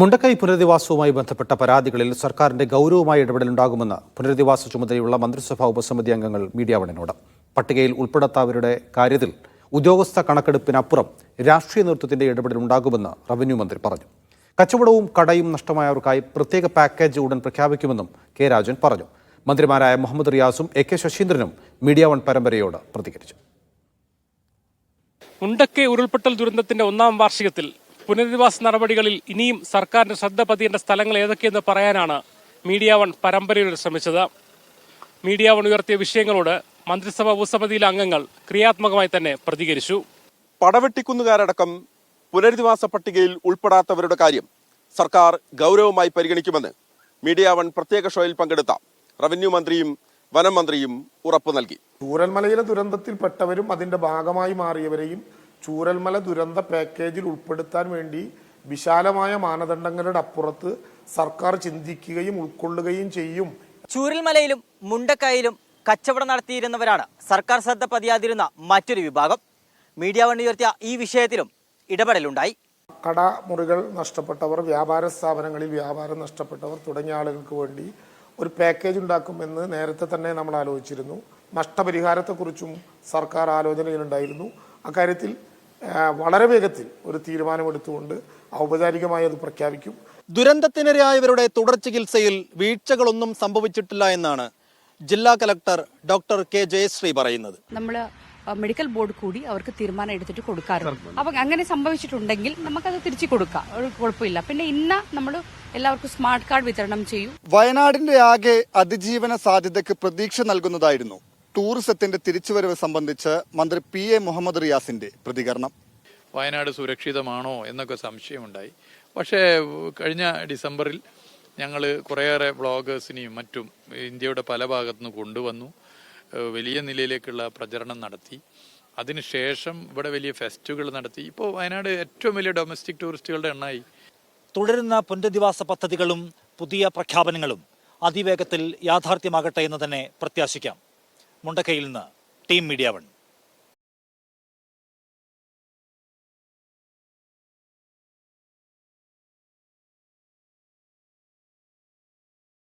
മുണ്ടക്കൈ പുനരധിവാസവുമായി ബന്ധപ്പെട്ട പരാതികളിൽ സർക്കാരിന്റെ ഗൗരവമായ ഇടപെടലുണ്ടാകുമെന്ന് പുനരധിവാസ ചുമതലയുള്ള മന്ത്രിസഭാ ഉപസമിതി അംഗങ്ങൾ മീഡിയ വണിനോട് പട്ടികയിൽ ഉൾപ്പെടാത്തവരുടെ കാര്യത്തിൽ ഉദ്യോഗസ്ഥ കണക്കെടുപ്പിനപ്പുറം രാഷ്ട്രീയ നേതൃത്വത്തിന്റെ ഇടപെടൽ ഉണ്ടാകുമെന്ന് റവന്യൂ മന്ത്രി പറഞ്ഞു. കച്ചവടവും കടയും നഷ്ടമായവർക്കായി പ്രത്യേക പാക്കേജ് ഉടൻ പ്രഖ്യാപിക്കുമെന്നും കെ രാജൻ പറഞ്ഞു. മന്ത്രിമാരായ മുഹമ്മദ് റിയാസും എ കെ ശശീന്ദ്രനും മീഡിയ വൺ പരമ്പരയോട് പ്രതികരിച്ചു. മുണ്ടക്കൈ ഉരുൾപൊട്ടൽ ദുരന്തത്തിന്റെ ഒന്നാം വാർഷികത്തിൽ പുനരധിവാസ നടപടികളിൽ ഇനിയും സർക്കാരിന്റെ ശ്രദ്ധ പതിയേണ്ട സ്ഥലങ്ങൾ ഏതൊക്കെയെന്ന് പറയാനാണ് മീഡിയ വൺ പരമ്പരയിൽ ശ്രമിച്ചത്. മീഡിയ വൺ ഉയർത്തിയ വിഷയങ്ങളോട് മന്ത്രിസഭാ ഉപസമിതിയിലെ അംഗങ്ങൾ ക്രിയാത്മകമായി തന്നെ പ്രതികരിച്ചു. പടവെട്ടിക്കുന്നുകാരടക്കം പുനരധിവാസ പട്ടികയിൽ ഉൾപ്പെടാത്തവരുടെ കാര്യം സർക്കാർ ഗൗരവമായി പരിഗണിക്കുമെന്ന് മീഡിയ വൺ പ്രത്യേക ഷോയിൽ പങ്കെടുത്ത റവന്യൂ മന്ത്രിയും വനം മന്ത്രിയും ഉറപ്പു നൽകി. ചൂരൽമലയിലെ ദുരന്തത്തിൽപ്പെട്ടവരും അതിന്റെ ഭാഗമായി മാറിയവരെയും ചൂരൽമല ദുരന്ത പാക്കേജിൽ ഉൾപ്പെടുത്താൻ വേണ്ടി വിശാലമായ മാനദണ്ഡങ്ങളുടെ അപ്പുറത്ത് സർക്കാർ ചിന്തിക്കുകയും ഉൾക്കൊള്ളുകയും ചെയ്യും. ചൂരൽമലയിലും മുണ്ടക്കയിലും കച്ചവടം നടത്തിയിരുന്നവരാണ് സർക്കാർ ശ്രദ്ധ പതിയാതിരുന്ന മറ്റൊരു വിഭാഗം. മീഡിയ വണ്ടി ഉയർത്തിയ ഈ വിഷയത്തിലും ഇടപെടലുണ്ടായി. കടമുറികൾ നഷ്ടപ്പെട്ടവർ വ്യാപാര സ്ഥാപനങ്ങളിൽ വ്യാപാരം നഷ്ടപ്പെട്ടവർ തുടങ്ങിയ ആളുകൾക്ക് വേണ്ടി ഒരു പാക്കേജ് ഉണ്ടാക്കുമെന്ന് നേരത്തെ തന്നെ നമ്മൾ ആലോചിച്ചിരുന്നു. നഷ്ടപരിഹാരത്തെക്കുറിച്ചും സർക്കാർ ആലോചനയിലുണ്ടായിരുന്നു. അക്കാര്യത്തിൽ വളരെ വേഗത്തിൽ ഒരു തീരുമാനമെടുത്തുകൊണ്ട് ഔപചാരികമായി അത് പ്രഖ്യാപിക്കും. ദുരന്തത്തിനിരയായവരുടെ തുടർ ചികിത്സയിൽ വീഴ്ചകളൊന്നും സംഭവിച്ചിട്ടില്ല എന്നാണ് ജില്ലാ കലക്ടർ ഡോക്ടർ കെ ജയശ്രീ പറയുന്നത്. നമ്മൾ മെഡിക്കൽ ബോർഡ് കൂടി അവർക്ക് തീരുമാനം എടുത്തിട്ട് കൊടുക്കാറുണ്ട്. അപ്പൊ അങ്ങനെ സംഭവിച്ചിട്ടുണ്ടെങ്കിൽ നമുക്കത് തിരിച്ചു കൊടുക്കാം. ഒരു കുഴപ്പമില്ല. പിന്നെ ഇന്ന് നമ്മൾ എല്ലാവർക്കും സ്മാർട്ട് കാർഡ് വിതരണം ചെയ്യും. വയനാടിന്റെ ആകെ അതിജീവന സാധ്യതക്ക് പ്രതീക്ഷ നൽകുന്നതായിരുന്നു. ടൂറിസത്തിന്റെ തിരിച്ചുവരവ് സംബന്ധിച്ച് മന്ത്രി പി എ മുഹമ്മദ് റിയാസിന്റെ പ്രതികരണം. വയനാട് സുരക്ഷിതമാണോ എന്നൊക്കെ സംശയമുണ്ടായി. പക്ഷേ കഴിഞ്ഞ ഡിസംബറിൽ ഞങ്ങൾ കുറേയേറെ വ്ളോഗേഴ്സിനെയും മറ്റും ഇന്ത്യയുടെ പല ഭാഗത്തുനിന്ന് കൊണ്ടുവന്നു. വലിയ നിലയിലേക്കുള്ള പ്രചരണം നടത്തി. അതിനുശേഷം ഇവിടെ വലിയ ഫെസ്റ്റുകൾ നടത്തി. ഇപ്പോൾ വയനാട് ഏറ്റവും വലിയ ഡൊമസ്റ്റിക് ടൂറിസ്റ്റുകളുടെ എണ്ണമായി തുടരുന്ന പുനരധിവാസ പദ്ധതികളും പുതിയ പ്രഖ്യാപനങ്ങളും അതിവേഗത്തിൽ യാഥാർത്ഥ്യമാകട്ടെ എന്ന് തന്നെ പ്രത്യാശിക്കാം. മുണ്ടക്കയിൽ നിന്ന് ടീം മീഡിയ വൺ.